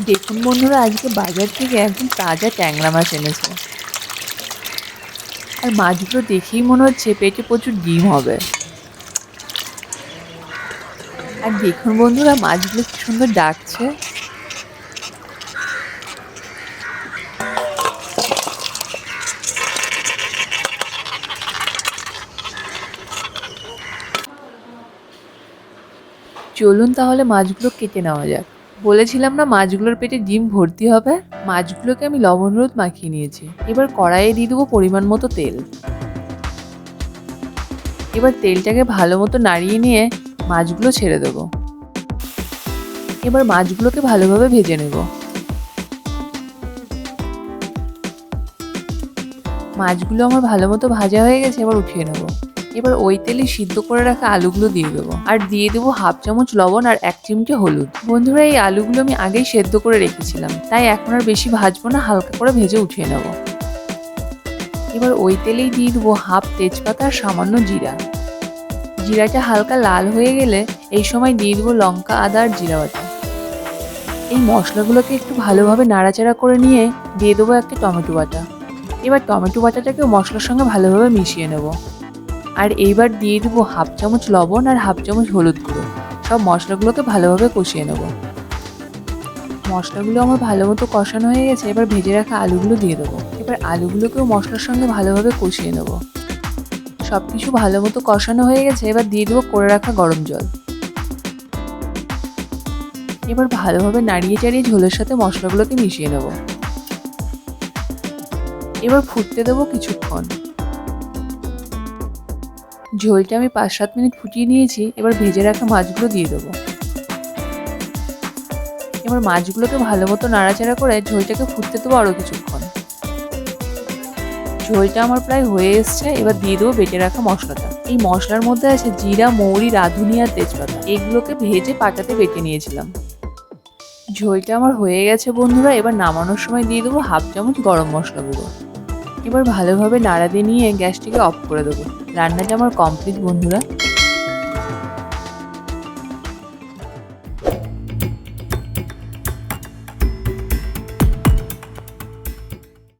দেখুন বন্ধুরা, আজকে বাজার থেকে একদম তাজা ট্যাংরা মাছ এনেছে। আর মাছগুলো দেখেই মনে হচ্ছে পেটে প্রচুর ডিম হবে। আর দেখুন বন্ধুরা, মাছগুলো কি সুন্দর ডাকছে। চলুন তাহলে মাছগুলো কেটে নেওয়া যাক। বলেছিলাম না মাছগুলোর পেটে ডিম ভর্তি হবে? মাছগুলোকে আমি লবণ রোদ মাখিয়ে নিয়েছি। এবার কড়াইয়ে দিয়ে দেবো পরিমাণ মতো তেল। এবার তেলটাকে ভালো মতো নাড়িয়ে নিয়ে মাছগুলো ছেড়ে দেবো। এবার মাছগুলোকে ভালোভাবে ভেজে নেব। মাছগুলো আমার ভালো মতো ভাজা হয়ে গেছে, এবার উঠিয়ে নেব। এবার ওই তেলে সিদ্ধ করে রাখা আলুগুলো দিয়ে দেবো। আর দিয়ে দেবো হাফ চামচ লবণ আর এক চিমটে হলুদ। বন্ধুরা, এই আলুগুলো আমি আগেই সেদ্ধ করে রেখেছিলাম। তাই এখন আর বেশি ভাজবো না, হালকা করে ভেজে উঠিয়ে নেব। এবার ওই তেলেই দিয়ে দেবো হাফ তেজপাতা আর সামান্য জিরা। জিরাটা হালকা লাল হয়ে গেলে এই সময় দিয়ে দেবো লঙ্কা, আদা আর জিরা বাটা। এই মশলাগুলোকে একটু ভালোভাবে নাড়াচাড়া করে নিয়ে দিয়ে দেবো একটা টমেটো বাটা। এবার টমেটো বাটাটাকে মশলার সঙ্গে ভালোভাবে মিশিয়ে নেব। আর এইবার দিয়ে দেবো হাফ চামচ লবণ আর হাফ চামচ হলুদ গুঁড়ো। সব মশলাগুলোকে ভালোভাবে কষিয়ে নেব। মশলাগুলো আমার ভালো মতো কষানো হয়ে গেছে, এবার ভেজে রাখা আলুগুলো দিয়ে দেবো। এবার আলুগুলোকেও মশলার সঙ্গে ভালোভাবে কষিয়ে নেব। সব কিছু ভালো মতো কষানো হয়ে গেছে, এবার দিয়ে দেবো করে রাখা গরম জল। এবার ভালোভাবে নাড়িয়ে চাড়িয়ে ঝোলের সাথে মশলাগুলোকে মিশিয়ে নেব। এবার ফুটতে দেবো কিছুক্ষণ। ঝোলটা আমি পাঁচ সাত মিনিট ফুটিয়ে নিয়েছি, এবার ভেজে রাখা মাছগুলো দিয়ে দেবো। এবার মাছগুলোকে ভালো মতো নাড়াচাড়া করে ঝোলটাকে ফুটতে দেবো আরও কিছুক্ষণ। ঝোলটা আমার প্রায় হয়ে এসছে, এবার দিয়ে দেবো বেটে রাখা মশলাটা। এই মশলার মধ্যে আছে জিরা, মৌরি, রাঁধুনি আর তেজপাতা। এগুলোকে ভেজে পাটাতে বেটে নিয়েছিলাম। ঝোলটা আমার হয়ে গেছে বন্ধুরা, এবার নামানোর সময় দিয়ে দেবো হাফ চামচ গরম মশলা এবার ভালোভাবে নাড়া দিয়ে নিয়ে গ্যাসটিকে অফ করে দেবো। রান্নাটা আমার কমপ্লিট বন্ধুরা।